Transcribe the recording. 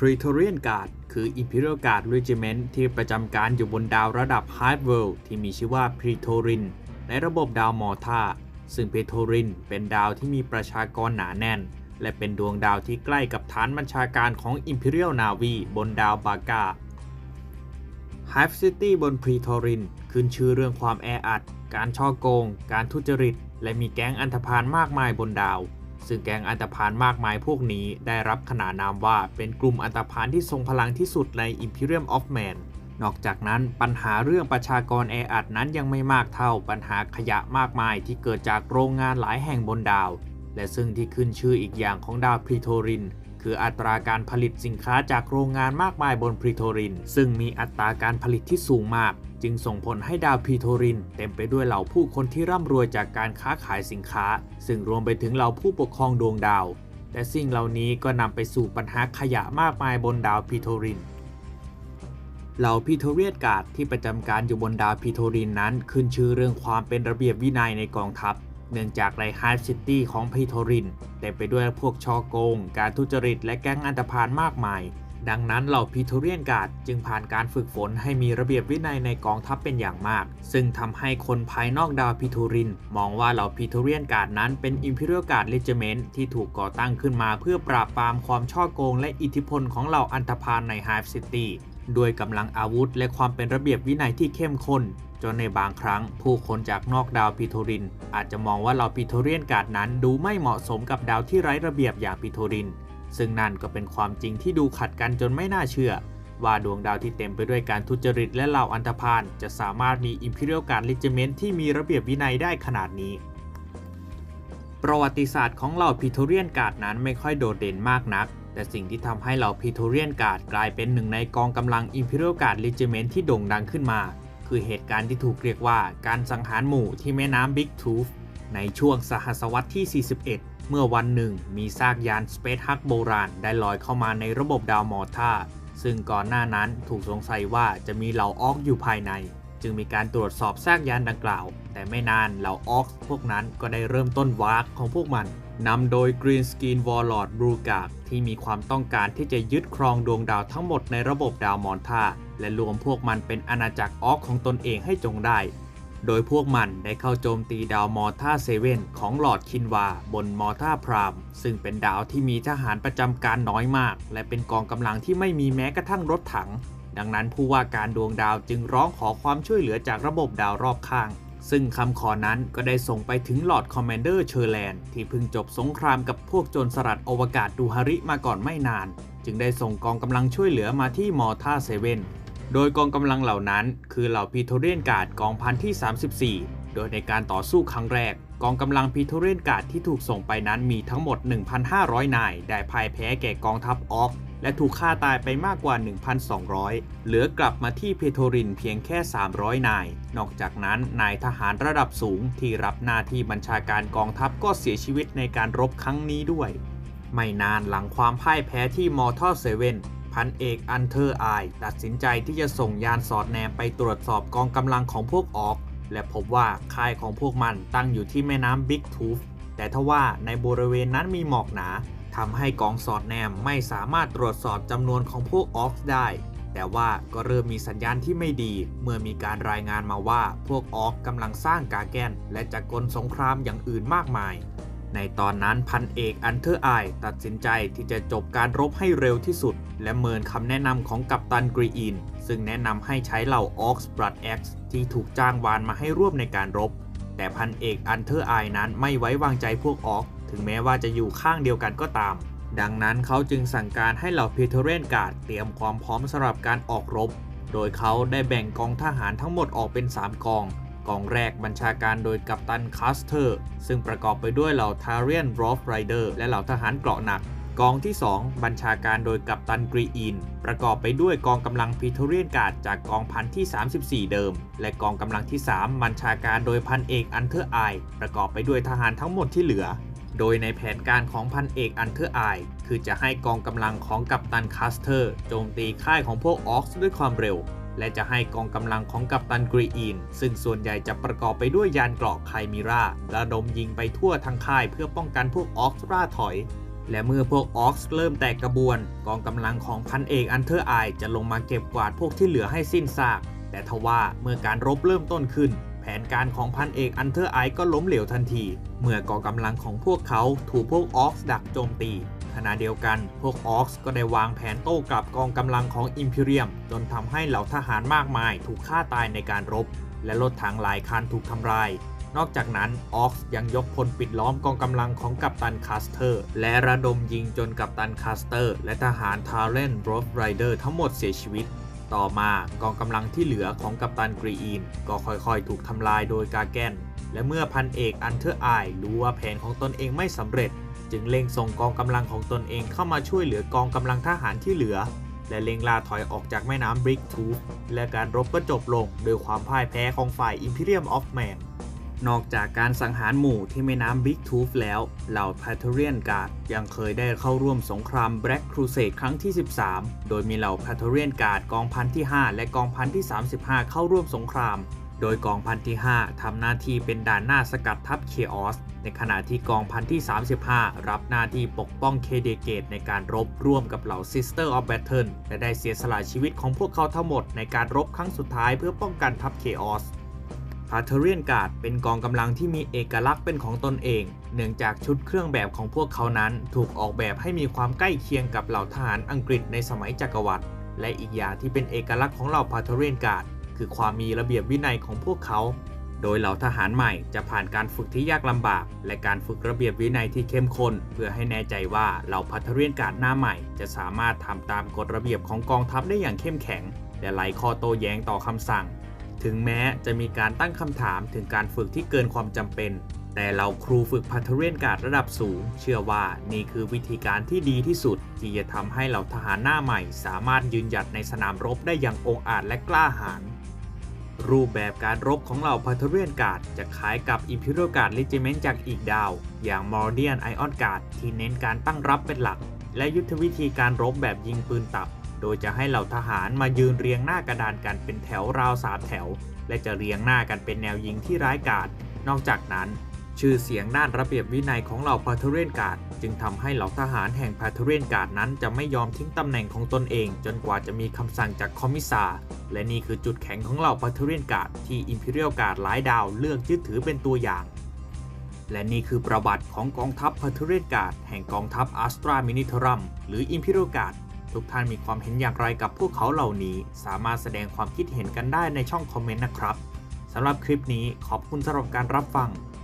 Praetorian Guard คือ Imperial Guard Regiment ที่ประจำการอยู่บนดาวระดับ High World ที่มีชื่อว่า Praetorin ในระบบดาวมอร์ทาซึ่ง Praetorin เป็นดาวที่มีประชากรหนาแน่น และเป็นดวงดาวที่ใกล้กับฐานบัญชาการของ Imperial Navy บนดาวบากา Hive City บน Praetorin ขึ้นชื่อเรื่องความแออัด การช่อโกง การทุจริต และมีแก๊งอันธพาลมากมายบนดาว ซึ่งแก๊งอันธพาลมากมายพวกนี้ได้รับขนานนามว่าเป็นกลุ่มอันธพาลที่ทรงพลังที่สุดใน Imperium of Man นอกจากนั้นปัญหาเรื่องประชากรแออัดนั้นยังไม่มากเท่าปัญหาขยะมากมายที่เกิดจากโรงงานหลายแห่งบนดาว และซึ่งที่ขึ้นชื่ออีกอย่างของดาวพรีโทริน คืออัตราการผลิตสินค้าจากโรงงานมากมายบนพรีโทริน ซึ่งมีอัตราการผลิตที่สูงมาก จึงส่งผลให้ดาวพีโทริน เต็มไปด้วยเหล่าผู้คนที่ร่ำรวยจากการค้าขายสินค้า ซึ่งรวมไปถึงเหล่าผู้ปกครองดวงดาว แต่สิ่งเหล่านี้ก็นำไปสู่ปัญหาขยะมากมายบนดาวพีโทรินเหล่าพีโทเรียนการ์ดที่ประจำการอยู่บนดาวพีโทรินนั้น ขึ้นชื่อเรื่องความเป็นระเบียบวินัยในกองทัพ เนื่องจากในไฮฟ์ซิตี้ของพีโทรินเต็มไปด้วยพวกชอโกง การทุจริตและแก๊งอันธพาลมากมาย ดังนั้นเหล่าพีโทเรียนการ์ดจึงผ่านการฝึกฝนให้มีระเบียบวินัยในกองทัพเป็นอย่างมาก ซึ่งทำให้คนภายนอกดาวพีโทริน มองว่าเหล่าพีโทเรียนการ์ดนั้นเป็นอิมพีเรียลการ์ดเลจเมนต์ที่ถูกก่อตั้งขึ้นมาเพื่อปราบปรามความช่อโกง และอิทธิพลของเหล่าอันธพาลในไฮฟ์ซิตี้ด้วยกำลังอาวุธและความเป็นระเบียบวินัยที่เข้มข้น จนในบางครั้ง ผู้คนจากนอกดาวพีโทริน อาจจะมองว่าเราพีโทเรียนการ์ดนั้นดูไม่เหมาะสมกับดาวที่ไร้ระเบียบอย่างพีโทริน ซึ่งนั่นก็เป็นความจริงที่ดูขัดกันจนไม่น่าเชื่อ ว่าดวงดาวที่เต็มไปด้วยการทุจริตและเหล่าอันธพาลจะสามารถมีอิมพีเรียลการ์ดลิจเมนที่มีระเบียบวินัยได้ขนาดนี้ ประวัติศาสตร์ของเหล่าพีโทเรียนการ์ดนั้นไม่ค่อยโดดเด่นมากนัก แต่สิ่งที่ทำให้เหล่าพีโทเรียนการ์ดกลายเป็นหนึ่งในกองกำลัง Imperial Guard Regiment ที่โด่งดังขึ้นมา คือเหตุการณ์ที่ถูกเรียกว่าการสังหารหมู่ที่แม่น้ำ Big Tooth ในช่วงสหัสวรรษที่ 41 เมื่อวันหนึ่งมีซากยาน Space Hug โบราณได้ลอยเข้ามาในระบบดาวมอร์ทาซึ่งก่อนหน้านั้นถูกสงสัยว่าจะมีเหล่าออกอยู่ภายใน จึงมีการตรวจสอบซากยานดังกล่าว แต่ไม่นานเหล่าออกพวกนั้นก็ได้เริ่มต้นวากของพวกมันนำโดย Green Skin Warlord b r u g a ที่มีความต้องการที่จะยึดครองดวงดาวทั้งหมดในระบบดาวมอนทาและรวมพวกมันเป็นอาณาจักรออกของตนเองให้จงได้ โดยพวกมันได้เข้าโจมตีดาวมอร์ทาเซเว่นของหลอดคินวา บนมอร์ทาพราม ซึ่งเป็นดาวที่มีทหารประจำการน้อยมาก และเป็นกองกำลังที่ไม่มีแม้กระทั่งรถถัง ดังนั้นผู้ว่าการดวงดาวจึงร้องขอความช่วยเหลือจากระบบดาวรอบข้าง ซึ่งคำขอนั้นก็ได้ส่งไปถึงหลอดคอมมนเดอร์เชอร์แลนด์ที่เพิ่งจบสงครามกับพวกโจรสลัดอวกาศดูฮาริมาก่อนไม่นาน จึงได้ส่งกองกำลังช่วยเหลือมาที่มอร์ทาเซเว่น โดยกองกำลังเหล่านั้น คือเหล่าพีโทเรียนการ์ดกองพันที่ 34 โดยในการต่อสู้ครั้งแรก กองกำลังพีโทเรียนการ์ดที่ถูกส่งไปนั้นมีทั้งหมด 1,500 นาย ได้พ่ายแพ้แก่กองทัพออกและถูกฆ่าตายไปมากกว่า 1,200 เหลือกลับมาที่เพโทรินเพียงแค่ 300 นาย นอกจากนั้นนายทหารระดับสูงที่รับหน้าที่บัญชาการกองทัพก็เสียชีวิตในการรบครั้งนี้ด้วย ไม่นานหลังความพ่ายแพ้ที่มอร์ทอเซเว่น พันเอกอันเทอร์ไอตัดสินใจที่จะส่งยานสอดแนมไปตรวจสอบกองกำลังของพวกออก และพบว่าค่ายของพวกมันตั้งอยู่ที่แม่น้ำบิ๊กทูฟแต่ทว่าในบริเวณนั้นมีหมอกหนาทำให้กองสอดแนมไม่สามารถตรวจสอบจำนวนของพวกออกได้ แต่ว่าก็เริ่มมีสัญญาณที่ไม่ดี เมื่อมีการรายงานมาว่าพวกออกกำลังสร้างกาแกน และจักกลสงครามอย่างอื่นมากมาย ในตอนนั้นพันเอกอันเทอร์ไอตัดสินใจที่จะจบการรบให้เร็วที่สุด และเมินคำแนะนำของกัปตันกรีอิน ซึ่งแนะนำให้ใช้เหล่าออกส์บรัดเอ็กซ์ที่ถูกจ้างวานมาให้ร่วมในการรบ แต่พันเอกอันเทอร์ไอนั้นไม่ไว้วางใจพวกออก ถึงแม้ว่าจะอยู่ข้างเดียวกันก็ตาม ดังนั้นเขาจึงสั่งการให้เหล่าเพเทเรนการ์ดเตรียมความพร้อมสำหรับการออกรบ โดยเขาได้แบ่งกองทหารทั้งหมดออกเป็น 3 กอง กองแรกบัญชาการโดยกัปตันคาสเตอร์ ซึ่งประกอบไปด้วยเหล่าทาเรียนรอฟไรเดอร์และเหล่าทหารเกราะหนักกองที่ 2 บัญชาการโดยกัปตันกรีอิน ประกอบไปด้วยกองกำลังพีทเรียนการ์ดจากกองพันที่ 34 เดิม และกองกำลังที่ 3 บัญชาการโดยพันเอกอันเทอร์ไอ ประกอบไปด้วยทหารทั้งหมดที่เหลือ โดยในแผนการของพันเอกอันเทอร์ไอ คือจะให้กองกำลังของกัปตันคาสเตอร์ โจมตีค่ายของพวกออกซ์ด้วยความเร็ว และจะให้กองกำลังของกัปตันกรีอินซึ่งส่วนใหญ่จะประกอบไปด้วยยานเกราะไคมิราระดมยิงไปทั่วทั้งค่ายเพื่อป้องกันพวกออกซ์ล่าถอย และเมื่อพวกออกซ์เริ่มแตกกระบวน กองกำลังของพันเอกอันเทอร์ไอจะลงมาเก็บกวาดพวกที่เหลือให้สิ้นซาก แต่ทว่าเมื่อการรบเริ่มต้นขึ้นแผนการของพันเอกอันเทอร์ไอก็ล้มเหลวทันที เมื่อกองกำลังของพวกเขาถูกพวกออกซ์ดักโจมตี ขณะเดียวกัน พวกออกซ์ก็ได้วางแผนโต้กลับกองกำลังของอิมพีเรียม จนทำให้เหล่าทหารมากมายถูกฆ่าตายในการรบ และรถถังหลายคันถูกทำลาย นอกจากนั้นออกซ์ยังยกพลปิดล้อมกองกำลังของกัปตันคาสเตอร์ และระดมยิงจนกัปตันคาสเตอร์ และทหารทาร์เรนโรฟไรเดอร์ทั้งหมดเสียชีวิตต่อมากองกำลังที่เหลือของกัปตันกรีอินก็ค่อยๆ ถูกทำลายโดยกาแกน และเมื่อพันเอกอันเทอร์ไอรู้ว่าแผนของตนเองไม่สำเร็จ จึงเล็งส่งกองกำลังของตนเองเข้ามาช่วยเหลือกองกำลังทหารที่เหลือ และเล็งลาถอยออกจากแม่น้ำบริกทูธและการรบก็จบลงโดยความพ่ายแพ้ของฝ่าย Imperium of Man นนอกจากการสังหารหมู่ที่แม่น้ำ Big Tooth แล้ว เหล่า p a t r i a n Guard ยังเคยได้เข้าร่วมสงคราม Black Crusade ครั้งที่ 13 โดยมีเหล่า p a t r i a n Guard กองพันที่ 5 และกองพันที่ 35 เข้าร่วมสงคราม โดยกองพันที่ 5 ทำหน้าที่เป็นด่านหน้าสกัดทัพ Chaos ในขณะที่กองพันที่ 35 รับหน้าที่ปกป้องเคเดเกตในการรบร่วมกับเหล่า Sister of Battle และได้เสียสละชีวิตของพวกเขาทั้งหมดในการรบครั้งสุดท้ายเพื่อป้องกันทัพ Chaos พาเทเรียนการ์ดเป็นกองกำลังที่มีเอกลักษณ์เป็นของตนเอง เนื่องจากชุดเครื่องแบบของพวกเขานั้น ถูกออกแบบให้มีความใกล้เคียงกับเหล่าทหารอังกฤษในสมัยจักรวรรดิ และอีกอย่างที่เป็นเอกลักษณ์ของเหล่าพาเทเรียนการ์ดคือความมีระเบียบวินัยของพวกเขา โดยเหล่าทหารใหม่จะผ่านการฝึกที่ยากลำบาก และการฝึกระเบียบวินัยที่เข้มข้น เพื่อให้แน่ใจว่าเหล่าพัทเรียนการหน้าใหม่ จะสามารถทำตามกฎระเบียบของกองทัพได้อย่างเข้มแข็ง และไร้ข้อโต้แย้งต่อคำสั่ง ถึงแม้จะมีการตั้งคำถามถึงการฝึกที่เกินความจำเป็น แต่เราครูฝึกพัทเรียนการระดับสูง เชื่อว่านี่คือวิธีการที่ดีที่สุด ที่จะทำให้เหล่าทหารหน้าใหม่ สามารถยืนหยัดในสนามรบได้อย่างองอาจและกล้าหาญ รูปแบบการรบของเหล่าพัทเรียนการ์ดจะคล้ายกับ Imperial Guard Regiment จากอีกดาว อย่างมอร์เดียนไอออนการ์ดที่เน้นการตั้งรับเป็นหลัก และยุทธวิธีการรบแบบยิงปืนตับ โดยจะให้เหล่าทหารมายืนเรียงหน้ากระดานกันเป็นแถวราวสามแถว และจะเรียงหน้ากันเป็นแนวยิงที่ร้ายกาจนอกจากนั้น ชื่อเสียงด้านระเบียบวินัยของเหล่าพาเทเรียนการ์ดจึงทำให้เหล่าทหารแห่งพาเทเรียนการ์ดนั้นจะไม่ยอมทิ้งตำแหน่งของตนเอง จนกว่าจะมีคำสั่งจากคอมมิสซาและนี่คือจุดแข็งของเหล่าพาเทเรียนการ์ดที่อิมพีเรียลการ์ดหลายดาวเลือกยึดถือเป็นตัวอย่าง และนี่คือประวัติของกองทัพพาเทเรียนการ์ดแห่งกองทัพอัสตรามินิทรัมหรืออิมพีเรียลการ์ดทุกท่านมีความเห็นอย่างไรกับพวกเขาเหล่านี้ สามารถแสดงความคิดเห็นกันได้ในช่องคอมเมนต์นะครับสำหรับคลิปนี้ขอบคุณสำหรับการรับฟัง